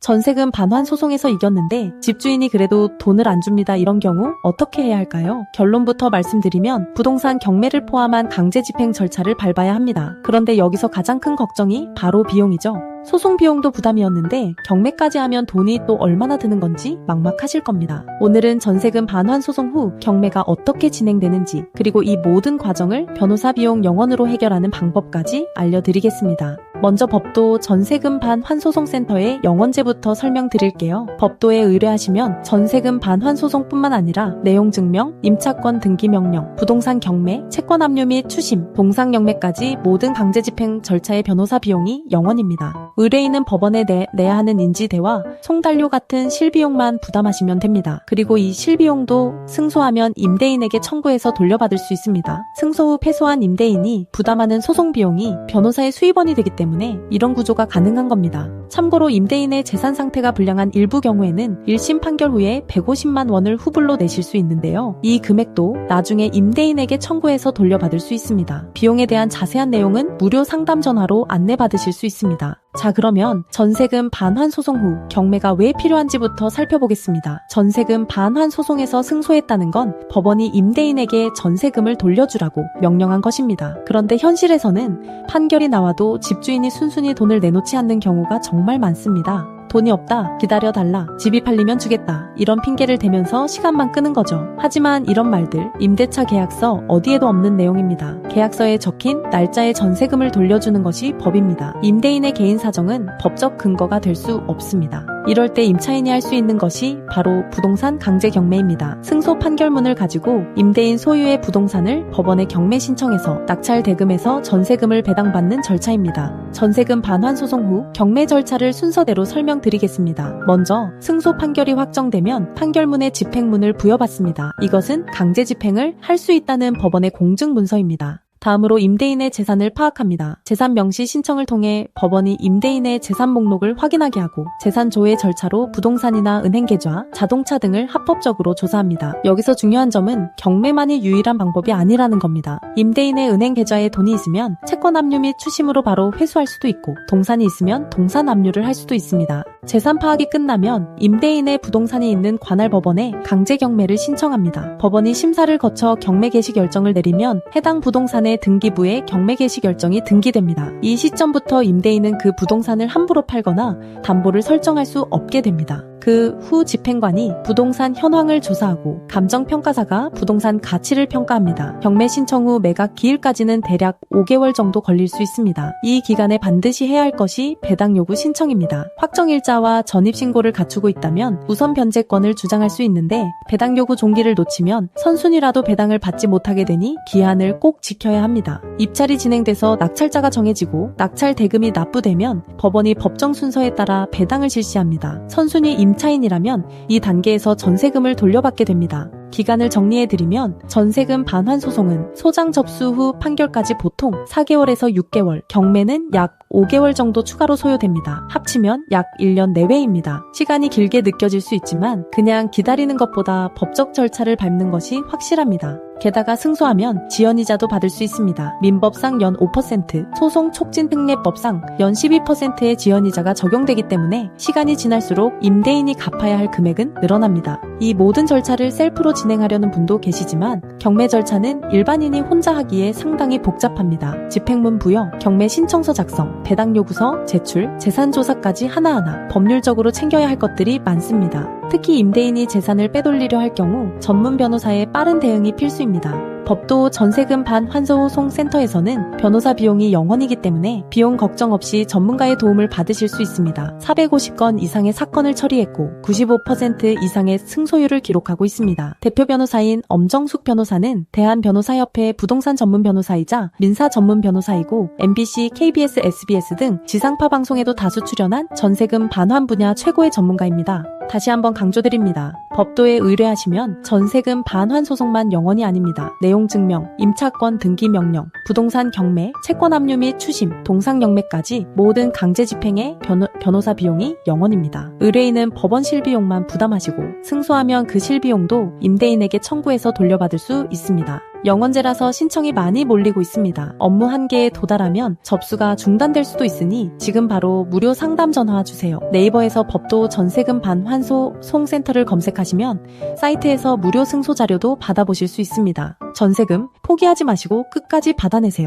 전세금 반환 소송에서 이겼는데 집주인이 그래도 돈을 안 줍니다. 이런 경우 어떻게 해야 할까요? 결론부터 말씀드리면 부동산 경매를 포함한 강제 집행 절차를 밟아야 합니다. 그런데 여기서 가장 큰 걱정이 바로 비용이죠. 소송 비용도 부담이었는데 경매까지 하면 돈이 또 얼마나 드는 건지 막막하실 겁니다. 오늘은 전세금 반환 소송 후 경매가 어떻게 진행되는지 그리고 이 모든 과정을 변호사 비용 0원으로 해결하는 방법까지 알려드리겠습니다. 먼저 법도 전세금 반 환 소송센터의 영원제부터 설명드릴게요. 법도에 의뢰하시면 전세금 반 환 소송뿐만 아니라 내용 증명, 임차권 등기 명령, 부동산 경매, 채권 압류 및 추심, 동상 경매까지 모든 강제 집행 절차의 변호사 비용이 0원입니다. 의뢰인은 법원에 내, 내야 하는 인지대와 송달료 같은 실비용만 부담하시면 됩니다. 그리고 이 실비용도 승소하면 임대인에게 청구해서 돌려받을 수 있습니다. 승소 후 패소한 임대인이 부담하는 소송 비용이 변호사의 수입원이 되기 때문에 이런 구조가 가능한 겁니다. 참고로 임대인의 재산 상태가 불량한 일부 경우에는 1심 판결 후에 150만 원을 후불로 내실 수 있는데요. 이 금액도 나중에 임대인에게 청구해서 돌려받을 수 있습니다. 비용에 대한 자세한 내용은 무료 상담 전화로 안내받으실 수 있습니다. 자, 그러면 전세금 반환 소송 후 경매가 왜 필요한지부터 살펴보겠습니다. 전세금 반환 소송에서 승소했다는 건 법원이 임대인에게 전세금을 돌려주라고 명령한 것입니다. 그런데 현실에서는 판결이 나와도 집주인이 순순히 돈을 내놓지 않는 경우가 정말 많습니다. 돈이 없다, 기다려달라, 집이 팔리면 주겠다, 이런 핑계를 대면서 시간만 끄는 거죠. 하지만 이런 말들, 임대차 계약서 어디에도 없는 내용입니다. 계약서에 적힌 날짜에 전세금을 돌려주는 것이 법입니다. 임대인의 개인 사정은 법적 근거가 될 수 없습니다. 이럴 때 임차인이 할 수 있는 것이 바로 부동산 강제 경매입니다. 승소 판결문을 가지고 임대인 소유의 부동산을 법원에 경매 신청해서 낙찰 대금에서 전세금을 배당받는 절차입니다. 전세금 반환 소송 후 경매 절차를 순서대로 설명드리겠습니다. 먼저 승소 판결이 확정되면 판결문에 집행문을 부여받습니다. 이것은 강제 집행을 할 수 있다는 법원의 공증 문서입니다. 다음으로 임대인의 재산을 파악합니다. 재산 명시 신청을 통해 법원이 임대인의 재산 목록을 확인하게 하고 재산 조회 절차로 부동산이나 은행 계좌, 자동차 등을 합법적으로 조사합니다. 여기서 중요한 점은 경매만이 유일한 방법이 아니라는 겁니다. 임대인의 은행 계좌에 돈이 있으면 채권 압류 및 추심으로 바로 회수할 수도 있고 동산이 있으면 동산 압류를 할 수도 있습니다. 재산 파악이 끝나면 임대인의 부동산이 있는 관할 법원에 강제 경매를 신청합니다. 법원이 심사를 거쳐 경매 개시 결정을 내리면 해당 부동산의 등기부에 경매 개시 결정이 등기됩니다. 이 시점부터 임대인은 그 부동산을 함부로 팔거나 담보를 설정할 수 없게 됩니다. 그 후 집행관이 부동산 현황을 조사하고 감정평가사가 부동산 가치를 평가합니다. 경매 신청 후 매각 기일까지는 대략 5개월 정도 걸릴 수 있습니다. 이 기간에 반드시 해야 할 것이 배당 요구 신청입니다. 확정일자와 전입신고를 갖추고 있다면 우선 변제권을 주장할 수 있는데 배당 요구 종기를 놓치면 선순위라도 배당을 받지 못하게 되니 기한을 꼭 지켜야 합니다. 입찰이 진행돼서 낙찰자가 정해지고 낙찰 대금이 납부되면 법원이 법정 순서에 따라 배당을 실시합니다. 선순위 임 차인이라면 이 단계에서 전세금을 돌려받게 됩니다. 기간을 정리해드리면 전세금 반환 소송은 소장 접수 후 판결까지 보통 4개월에서 6개월, 경매는 약 5개월 정도 추가로 소요됩니다. 합치면 약 1년 내외입니다. 시간이 길게 느껴질 수 있지만 그냥 기다리는 것보다 법적 절차를 밟는 것이 확실합니다. 게다가 승소하면 지연이자도 받을 수 있습니다. 민법상 연 5%, 소송 촉진 특례법상 연 12%의 지연이자가 적용되기 때문에 시간이 지날수록 임대인이 갚아야 할 금액은 늘어납니다. 이 모든 절차를 셀프로 진행하려는 분도 계시지만 경매 절차는 일반인이 혼자 하기에 상당히 복잡합니다. 집행문 부여, 경매 신청서 작성, 배당 요구서 제출, 재산 조사까지 하나하나 법률적으로 챙겨야 할 것들이 많습니다. 특히 임대인이 재산을 빼돌리려 할 경우 전문 변호사의 빠른 대응이 필수입니다. 법도 전세금 반 환소송 센터에서는 변호사 비용이 0원이기 때문에 비용 걱정 없이 전문가의 도움을 받으실 수 있습니다. 450건 이상의 사건을 처리했고 95% 이상의 승소율을 기록하고 있습니다. 대표 변호사인 엄정숙 변호사는 대한변호사협회 부동산 전문 변호사이자 민사 전문 변호사이고 MBC, KBS, SBS 등 지상파 방송에도 다수 출연한 전세금 반환 분야 최고의 전문가입니다. 다시 한번 강조드립니다. 법도에 의뢰하시면 전세금 반환 소송만 영원이 아닙니다. 내용 증명, 임차권 등기 명령, 부동산 경매, 채권 압류 및 추심, 동상 경매까지 모든 강제 집행의 변호, 변호사 비용이 영원입니다. 의뢰인은 법원 실비용만 부담하시고 승소하면 그 실비용도 임대인에게 청구해서 돌려받을 수 있습니다. 영원제라서 신청이 많이 몰리고 있습니다. 업무 한계에 도달하면 접수가 중단될 수도 있으니 지금 바로 무료 상담 전화 주세요. 네이버에서 법도 전세금 반환소 송센터를 검색하시면 사이트에서 무료 승소 자료도 받아보실 수 있습니다. 전세금 포기하지 마시고 끝까지 받아내세요.